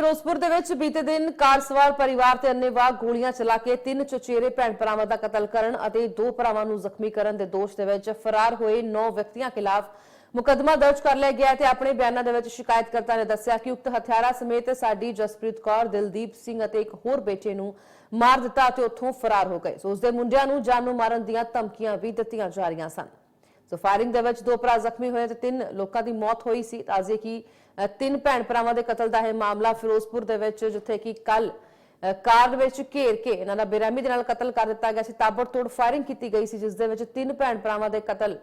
ਫਿਰੋਜ਼ਪੁਰ ਦੇ ਵਿੱਚ ਬੀਤੇ ਦਿਨ ਕਾਰ ਸਵਾਰ ਪਰਿਵਾਰ ਤੇ ਅੰਨੇਵਾਹ ਗੋਲੀਆਂ ਚਲਾ ਕੇ ਤਿੰਨ ਚਚੇਰੇ ਭੈਣ ਭਰਾਵਾਂ ਦਾ ਕਤਲ ਕਰਨ ਅਤੇ ਦੋ ਭਰਾਵਾਂ ਨੂੰ ਜ਼ਖਮੀ ਕਰਨ ਦੇ ਦੋਸ਼ ਦੇ ਵਿੱਚ ਫਰਾਰ ਹੋਏ 9 ਵਿਅਕਤੀਆਂ ਖਿਲਾਫ ਮੁਕੱਦਮਾ ਦਰਜ ਕਰ ਲਿਆ ਗਿਆ ਹੈ ਤੇ ਆਪਣੇ ਬਿਆਨਾਂ ਦੇ ਵਿੱਚ ਸ਼ਿਕਾਇਤਕਰਤਾ ਨੇ ਦੱਸਿਆ ਕਿ ਉਕਤ ਹਥਿਆਰਾਂ ਸਮੇਤ ਸਾਡੀ ਜਸਪ੍ਰੀਤ ਕੌਰ, ਦਿਲਦੀਪ ਸਿੰਘ ਅਤੇ ਇੱਕ ਹੋਰ ਬੇਟੇ ਨੂੰ ਮਾਰ ਦਿੱਤਾ ਅਤੇ ਉੱਥੋਂ ਫਰਾਰ ਹੋ ਗਏ। ਸੋ ਉਸ ਦੇ ਮੁੰਡਿਆਂ ਨੂੰ ਜਾਨੋਂ ਮਾਰਨ ਦੀਆਂ ਧਮਕੀਆਂ ਵੀ ਦਿੱਤੀਆਂ ਜਾ ਰਹੀਆਂ ਸਨ। ਸੋ ਫਾਇਰਿੰਗ ਦੇ ਵਿੱਚ ਦੋ ਭਰਾ ਜ਼ਖਮੀ ਹੋਏ ਤੇ ਤਿੰਨ ਲੋਕਾਂ ਦੀ ਮੌਤ ਹੋਈ ਸੀ। ਤਾਜ਼ੇ ਕੀ ਤਿੰਨ ਭੈਣ ਭਰਾਵਾਂ ਦੇ ਕਤਲ ਦਾ ਇਹ ਮਾਮਲਾ ਫਿਰੋਜ਼ਪੁਰ ਦੇ ਵਿੱਚ, ਜਿੱਥੇ ਕਿ ਕੱਲ ਕਾਰ ਵਿੱਚ ਘੇਰ ਕੇ ਇਹਨਾਂ ਦਾ ਬੇਰਹਿਮੀ ਦੇ ਨਾਲ ਕਤਲ ਕਰ ਦਿੱਤਾ ਗਿਆ ਸੀ। ਤਾਬੜਤੋੜ ਫਾਇਰਿੰਗ ਕੀਤੀ ਗਈ ਸੀ, ਜਿਸ ਦੇ ਵਿੱਚ ਤਿੰਨ ਭੈਣ ਭਰਾਵਾਂ ਦੇ ਕਤਲ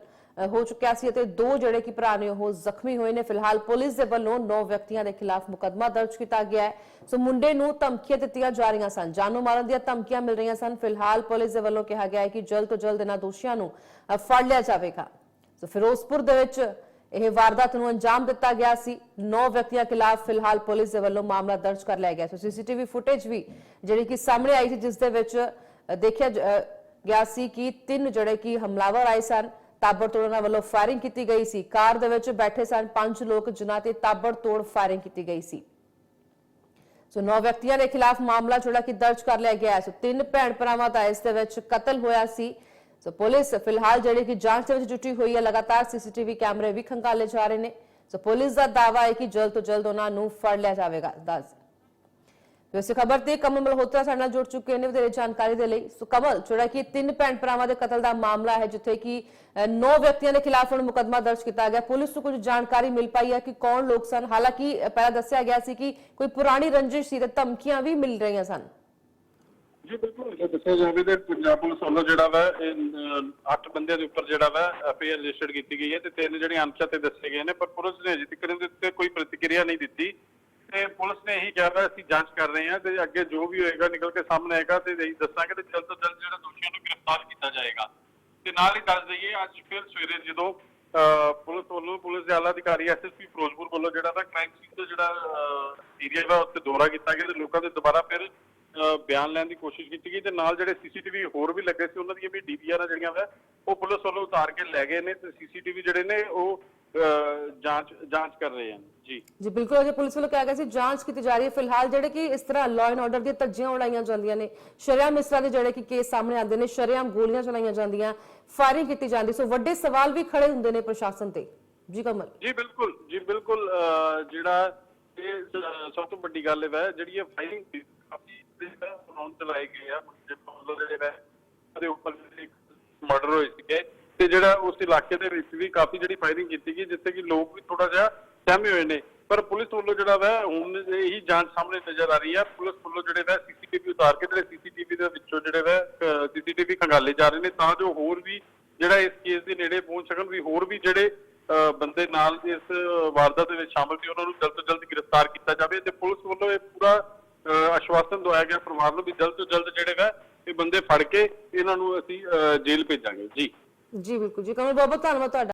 ਹੋ ਚੁੱਕਿਆ ਸੀ ਅਤੇ ਦੋ ਜਿਹੜੇ ਕਿ ਭਰਾ ਨੇ ਉਹ ਜ਼ਖਮੀ ਹੋਏ ਨੇ। ਫਿਲਹਾਲ ਪੁਲਿਸ ਦੇ ਵੱਲੋਂ 9 ਵਿਅਕਤੀਆਂ ਦੇ ਖਿਲਾਫ ਮੁਕੱਦਮਾ ਦਰਜ ਕੀਤਾ ਗਿਆ ਹੈ। ਸੋ ਮੁੰਡੇ ਨੂੰ ਧਮਕੀਆਂ ਦਿੱਤੀਆਂ ਜਾ ਰਹੀਆਂ ਸਨ। ਜਾਨੋਂ ਮਾਰਨ ਦੀਆਂ ਧਮਕੀਆਂ ਮਿਲ ਰਹੀਆਂ ਸਨ। ਫਿਲਹਾਲ ਪੁਲਿਸ ਦੇ ਵੱਲੋਂ ਕਿਹਾ ਗਿਆ ਹੈ ਕਿ ਜਲਦ ਤੋਂ ਜਲਦ ਇਹਨਾਂ ਦੋਸ਼ੀਆਂ ਨੂੰ ਫੜ ਲਿਆ ਜਾਵੇਗਾ। ਸੋ ਫਿਰੋਜ਼ਪੁਰ ਦੇ ਵਿੱਚ ਇਹ ਵਾਰਦਾਤ ਨੂੰ ਅੰਜਾਮ ਦਿੱਤਾ ਗਿਆ ਸੀ। 9 ਵਿਅਕਤੀਆਂ ਖਿਲਾਫ ਫਿਲਹਾਲ ਪੁਲਿਸ ਦੇ ਵੱਲੋਂ ਮਾਮਲਾ ਦਰਜ ਕਰ ਲਿਆ ਗਿਆ। ਸੋ ਸੀਸੀਟੀਵੀ ਫੁਟੇਜ ਵੀ ਜਿਹੜੀ ਕਿ ਸਾਹਮਣੇ ਆਈ ਸੀ, ਜਿਸ ਦੇ ਵਿੱਚ ਦੇਖਿਆ ਗਿਆ ਸੀ ਕਿ ਤਿੰਨ ਜਿਹੜੇ ਕਿ ਹਮਲਾਵਰ ਆਏ ਸਨ। ਤਾਬੜਤੋੜ ਉਹਨਾਂ ਵੱਲੋਂ ਫਾਇਰਿੰਗ ਕੀਤੀ ਗਈ ਸੀ। ਕਾਰ ਦੇ ਵਿੱਚ ਬੈਠੇ ਸਨ ਪੰਜ ਲੋਕ, ਜਿਨ੍ਹਾਂ ਤੇ ਤਾਬੜਤੋੜ ਫਾਇਰਿੰਗ ਕੀਤੀ ਗਈ ਸੀ। ਸੋ ਨੌ ਵਿਅਕਤੀਆਂ ਦੇ ਖਿਲਾਫ ਮਾਮਲਾ ਜਿਹੜਾ ਕਿ ਦਰਜ ਕਰ ਲਿਆ ਗਿਆ ਹੈ। ਸੋ ਤਿੰਨ ਭੈਣ ਭਰਾਵਾਂ ਦਾ ਇਸ ਦੇ ਵਿੱਚ ਕਤਲ ਹੋਇਆ ਸੀ। ਸੋ ਪੁਲਿਸ ਫਿਲਹਾਲ ਜਿਹੜੀ ਕਿ ਜਾਂਚ ਦੇ ਵਿੱਚ ਜੁਟੀ ਹੋਈ ਹੈ ਲਗਾਤਾਰ ਸੀਸੀਟੀਵੀ ਕੈਮਰੇ ਵੀ ਖੰਗਾਲੇ ਜਾ ਰਹੇ ਨੇ ਸੋ ਪੁਲਿਸ ਦਾ ਦਾਅਵਾ ਹੈ ਕਿ ਜਲਦ ਤੋਂ ਜਲਦ ਉਹਨਾਂ ਨੂੰ ਫੜ ਲਿਆ ਜਾਵੇਗਾ ਦੱਸ ਤੇ ਇਸ ਖਬਰ ਤੇ ਕਮਲ ਮਲਹੋਤਰਾ ਸਾਡੇ ਨਾਲ ਜੁੜ ਚੁੱਕੇ ਨੇ ਵਧੇਰੇ ਜਾਣਕਾਰੀ ਦੇ ਲਈ ਸੋ ਕਮਲ ਜਿਹੜਾ ਕਿ ਤਿੰਨ ਭੈਣ ਭਰਾਵਾਂ ਦੇ ਕਤਲ ਦਾ ਮਾਮਲਾ ਹੈ ਜਿੱਥੇ ਕਿ ਨੌ ਵਿਅਕਤੀਆਂ ਦੇ ਖਿਲਾਫ ਹੁਣ ਮੁਕੱਦਮਾ ਦਰਜ ਕੀਤਾ ਗਿਆ ਪੁਲਿਸ ਨੂੰ ਕੁਝ ਜਾਣਕਾਰੀ ਮਿਲ ਪਾਈ ਹੈ ਕਿ ਕੌਣ ਲੋਕ ਸਨ ਹਾਲਾਂਕਿ ਪਹਿਲਾਂ ਦੱਸਿਆ ਗਿਆ ਸੀ ਕਿ ਕੋਈ ਪੁਰਾਣੀ ਰੰਜਿਸ਼ ਸੀ ਤੇ ਧਮਕੀਆਂ ਵੀ ਮਿਲ ਰਹੀਆਂ ਸਨ ਜੀ ਬਿਲਕੁਲ। ਜੇ ਦੱਸਿਆ ਜਾਵੇ ਤੇ ਪੰਜਾਬ ਪੁਲਿਸ ਵੱਲੋਂ ਜਿਹੜਾ ਵਾ ਇਹ ਅਹ, ਬੰਦਿਆਂ ਦੇ ਉੱਪਰ ਜਿਹੜਾ ਵਾ ਐਫਆਈਆਰ ਰਜਿਸਟਰਡ ਕੀਤੀ ਗਈ ਹੈ ਤੇ ਤਿੰਨ ਜਿਹੜੇ ਅਨਸ਼ਾ ਤੇ ਦੱਸੇ ਗਏ ਨੇ ਪਰ ਪੁਲਿਸ ਨੇ ਅਜੇ ਤੱਕ ਇਹਦੇ ਉੱਤੇ ਕੋਈ ਪ੍ਰਤੀਕਿਰਿਆ ਨਹੀਂ ਦਿੱਤੀ। ਤੇ ਪੁਲਿਸ ਨੇ ਇਹੀ ਕਿਹਾ ਅਸੀਂ ਜਾਂਚ ਕਰ ਰਹੇ ਹਾਂ ਤੇ ਅੱਗੇ ਜੋ ਵੀ ਹੋਏਗਾ ਨਿਕਲ ਕੇ ਸਾਹਮਣੇ ਆਏਗਾ ਤੇ ਅਸੀਂ ਦੱਸਾਂਗੇ ਤੇ ਜਲਦ ਤੋਂ ਜਲਦ ਜਿਹੜਾ ਦੋਸ਼ੀਆਂ ਨੂੰ ਗ੍ਰਿਫਤਾਰ ਕੀਤਾ ਜਾਏਗਾ। ਤੇ ਨਾਲ ਹੀ ਦੱਸ ਦਈਏ ਅੱਜ ਫਿਰ ਸਵੇਰੇ ਜਦੋਂ ਅਹ, ਪੁਲਿਸ ਵੱਲੋਂ ਪੁਲਿਸ ਦੇ ਆਲਾ ਅਧਿਕਾਰੀ ਐਸਐਸਪੀ ਫਿਰੋਜ਼ਪੁਰ ਵੱਲੋਂ ਜਿਹੜਾ ਵਾ ਕ੍ਰਾਈਮ ਸੀਨ ਤੋਂ ਜਿਹੜਾ ਏਰੀਆ ਵਾ ਉੱਤੇ ਦੌਰਾ ਕੀਤਾ ਗਿਆ ਤੇ ਲੋਕਾਂ ਦੇ ਦੁਬਾਰਾ ਫਿਰ ਬਿਆਨ ਲੈਣ ਦੀ ਕੋਸ਼ਿਸ਼ ਕੀਤੀ ਗਈ ਤੇ ਨਾਲ ਜਿਹੜੇ ਸੀਸੀਟੀਵੀ ਹੋਰ ਵੀ ਲੱਗੇ ਸੀ ਉਹਨਾਂ ਦੀਆਂ ਵੀ ਡੀਵੀਆਰ ਜਿਹੜੀਆਂ ਵਾ ਉਹ ਪੁਲਿਸ ਵੱਲੋਂ ਉਤਾਰ ਕੇ ਲੈ ਗਏ ਨੇ ਤੇ ਸੀਸੀਟੀਵੀ ਜਿਹੜੇ ਨੇ ਉਹ ਜਾਂਚ ਜਾਂਚ ਕਰ ਰਹੇ ਹਨ। ਜੀ। ਜੀ ਬਿਲਕੁਲ ਅਜੇ ਪੁਲਿਸ ਵੱਲੋਂ ਕਿਹਾ ਗਿਆ ਸੀ ਜਾਂਚ ਕੀਤੀ ਜਾ ਰਹੀ ਹੈ। ਫਿਲਹਾਲ ਜਿਹੜੇ ਕਿ ਇਸ ਤਰ੍ਹਾਂ ਲਾਅ ਐਂਡ ਆਰਡਰ ਦੀਆਂ ਧੱਜੀਆਂ ਉਡਾਈਆਂ ਜਾਂਦੀਆਂ ਨੇ। ਸ਼ਰਿਆਮ ਇਸ ਤਰ੍ਹਾਂ ਦੇ ਜਿਹੜੇ ਕਿ ਕੇਸ ਸਾਹਮਣੇ ਆਉਂਦੇ ਨੇ ਸ਼ਰਿਆਮ ਗੋਲੀਆਂ ਚਲਾਈਆਂ ਜਾਂਦੀਆਂ ਫਾਇਰਿੰਗ ਕੀਤੀ ਜਾਂਦੀ। ਸੋ ਵੱਡੇ ਸਵਾਲ ਵੀ ਖੜੇ ਹੁੰਦੇ ਨੇ ਪ੍ਰਸ਼ਾਸਨ ਤੇ। ਜੀ ਕਮਲ। ਜੀ ਬਿਲਕੁਲ ਜੀ ਬਿਲਕੁਲ ਜਿਹੜਾ ਇਹ ਸਭ ਤੋਂ ਵੱਡੀ ਗੱਲ ਇਹ ਹੈ ਜਿਹੜੀ ਇਹ ਫਾਇਰਿੰਗ ਕਾਫੀ ਰੌਂਡ ਚਲਾਏ ਗਏ ਆ ਜੇ ਵੱਲੋਂ ਜਿਹੜੇ ਹੈ ਉਹਦੇ ਉੱਪਰ ਇੱਕ ਮਰਡਰ ਹੋਏ ਸੀਗੇ ਤੇ ਜਿਹੜਾ ਉਸ ਇਲਾਕੇ ਦੇ ਵਿੱਚ ਵੀ ਕਾਫੀ ਜਿਹੜੀ ਫਾਇਰਿੰਗ ਕੀਤੀ ਗਈ ਜਿੱਥੇ ਕਿ ਲੋਕ ਵੀ ਥੋੜਾ ਜਿਹਾ ਸਹਿਮੇ ਹੋਏ ਨੇ। ਪਰ ਪੁਲਿਸ ਵੱਲੋਂ ਜਿਹੜਾ ਵਾ ਹੁਣ ਇਹੀ ਜਾਂਚ ਸਾਹਮਣੇ ਨਜ਼ਰ ਆ ਰਹੀ ਹੈ ਪੁਲਿਸ ਵੱਲੋਂ ਜਿਹੜੇ ਵਾ ਸੀਸੀਟੀਵੀ ਉਤਾਰ ਕੇ ਜਿਹੜੇ ਸੀਸੀਟੀਵੀ ਦੇ ਵਿੱਚੋਂ ਜਿਹੜੇ ਵਾ ਸੀਸੀਟੀਵੀ ਖੰਗਾਲੇ ਜਾ ਰਹੇ ਨੇ ਤਾਂ ਜੋ ਹੋਰ ਵੀ ਜਿਹੜਾ ਇਸ ਕੇਸ ਦੇ ਨੇੜੇ ਪਹੁੰਚ ਸਕਣ ਵੀ ਹੋਰ ਵੀ ਜਿਹੜੇ ਅਹ, ਬੰਦੇ ਨਾਲ ਇਸ ਵਾਰਦਾਤ ਦੇ ਵਿੱਚ ਸ਼ਾਮਲ ਸੀ ਉਹਨਾਂ ਨੂੰ ਜਲਦ ਤੋਂ ਜਲਦ ਗ੍ਰਿਫਤਾਰ ਕੀਤਾ ਜਾਵੇ ਤੇ ਪੁਲਿਸ ਵੱਲੋਂ ਇਹ ਪੂਰਾ ਆਸ਼ਵਾਸਨ ਦਵਾਇਆ ਗਿਆ ਪਰਿਵਾਰ ਨੂੰ ਵੀ ਜਲਦ ਤੋਂ ਜਲਦ ਜਿਹੜੇ ਵਾ ਇਹ ਬੰਦੇ ਫੜ ਕੇ ਇਹਨਾਂ ਨੂੰ ਅਸੀਂ ਅਹ, ਜੇਲ੍ਹ ਭੇਜਾਂਗੇ। ਜੀ। ਜੀ ਬਿਲਕੁਲ ਜੀ। ਕਮਲ ਬਹੁਤ ਬਹੁਤ ਧੰਨਵਾਦ ਤੁਹਾਡਾ।